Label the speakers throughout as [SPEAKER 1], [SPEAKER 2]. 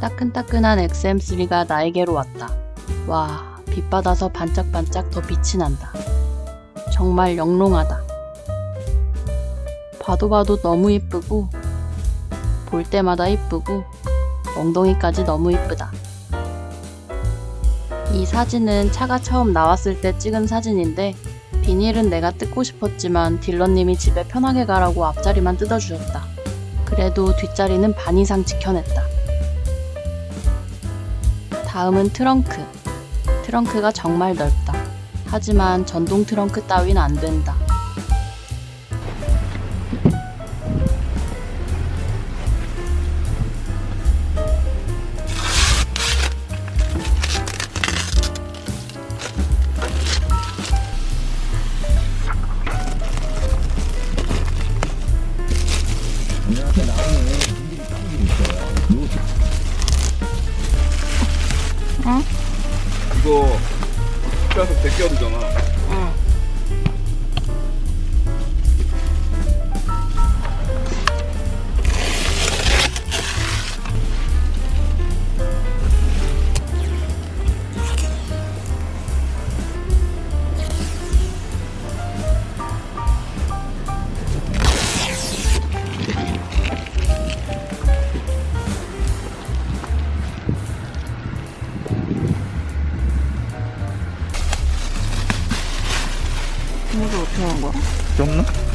[SPEAKER 1] 따끈따끈한 XM3가 나에게로 왔다. 와, 빛 받아서 반짝반짝 더 빛이 난다. 정말 영롱하다. 봐도 봐도 너무 이쁘고, 볼 때마다 이쁘고, 엉덩이까지 너무 이쁘다. 이 사진은 차가 처음 나왔을 때 찍은 사진인데, 비닐은 내가 뜯고 싶었지만 딜러님이 집에 편하게 가라고 앞자리만 뜯어주셨다. 그래도 뒷자리는 반 이상 지켜냈다. 다음은 트렁크. 트렁크가 정말 넓다. 하지만 전동 트렁크 따윈 안 된다.
[SPEAKER 2] 이 거 펴서 벗겨야 되잖아.
[SPEAKER 1] 어떻게 하는 거야?
[SPEAKER 2] 없나?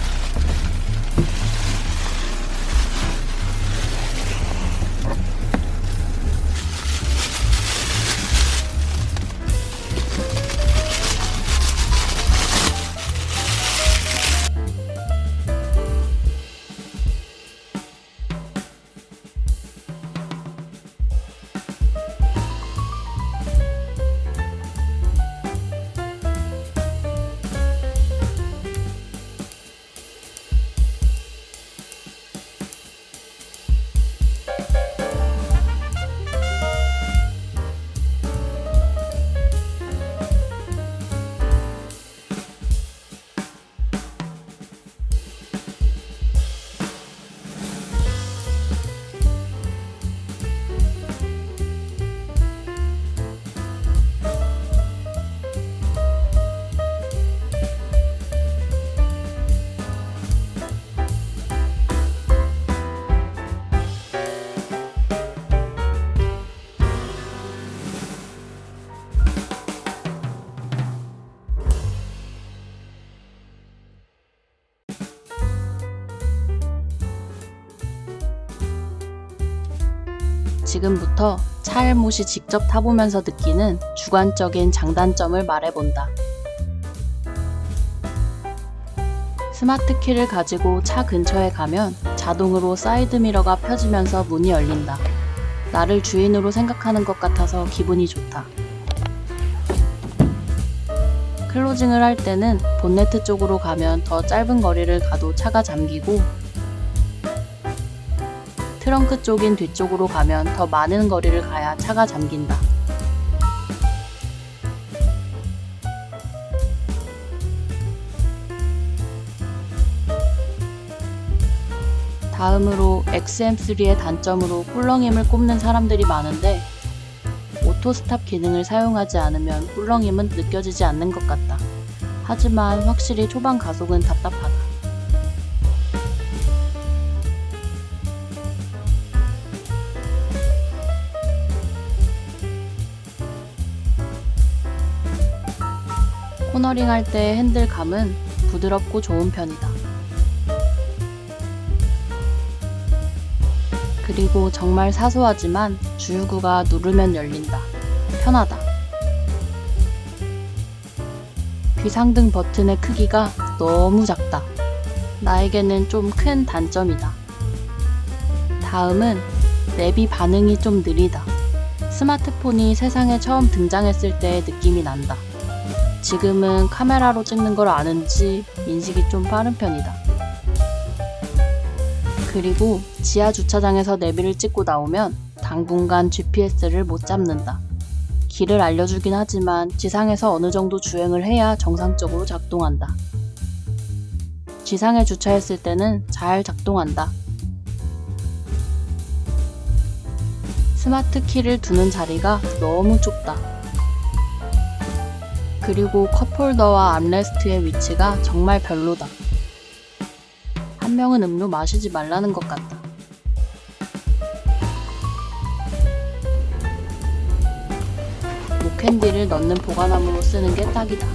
[SPEAKER 1] 지금부터 차알못이 직접 타보면서 느끼는 주관적인 장단점을 말해본다. 스마트 키를 가지고 차 근처에 가면 자동으로 사이드미러가 펴지면서 문이 열린다. 나를 주인으로 생각하는 것 같아서 기분이 좋다. 클로징을 할 때는 본네트 쪽으로 가면 더 짧은 거리를 가도 차가 잠기고 트렁크 쪽인 뒤쪽으로 가면 더 많은 거리를 가야 차가 잠긴다. 다음으로 XM3의 단점으로 꿀렁임을 꼽는 사람들이 많은데 오토 스탑 기능을 사용하지 않으면 꿀렁임은 느껴지지 않는 것 같다. 하지만 확실히 초반 가속은 답답하다. 코너링 할때 핸들감은 부드럽고 좋은 편이다. 그리고 정말 사소하지만 주유구가 누르면 열린다. 편하다. 비상등 버튼의 크기가 너무 작다. 나에게는 좀 큰 단점이다. 다음은 랩이 반응이 좀 느리다. 스마트폰이 세상에 처음 등장했을 때의 느낌이 난다. 지금은 카메라로 찍는 걸 아는지 인식이 좀 빠른 편이다. 그리고 지하 주차장에서 내비를 찍고 나오면 당분간 GPS를 못 잡는다. 길을 알려주긴 하지만 지상에서 어느 정도 주행을 해야 정상적으로 작동한다. 지상에 주차했을 때는 잘 작동한다. 스마트 키를 두는 자리가 너무 좁다. 그리고 컵홀더와 암레스트의 위치가 정말 별로다. 한 명은 음료 마시지 말라는 것 같다. 목캔디를 넣는 보관함으로 쓰는 게 딱이다.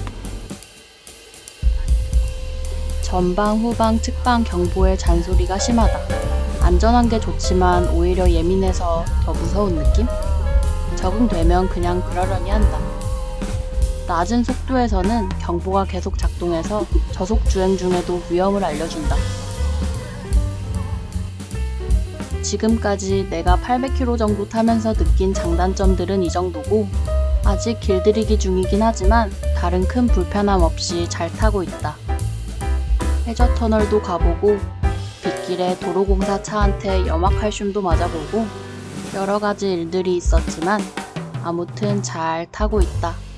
[SPEAKER 1] 전방, 후방, 측방 경보의 잔소리가 심하다. 안전한 게 좋지만 오히려 예민해서 더 무서운 느낌? 적응되면 그냥 그러려니 한다. 낮은 속도에서는 경보가 계속 작동해서 저속 주행 중에도 위험을 알려준다. 지금까지 내가 800km 정도 타면서 느낀 장단점들은 이 정도고, 아직 길들이기 중이긴 하지만 다른 큰 불편함 없이 잘 타고 있다. 해저 터널도 가보고, 빗길에 도로공사 차한테 염화칼슘도 맞아보고, 여러 가지 일들이 있었지만, 아무튼 잘 타고 있다.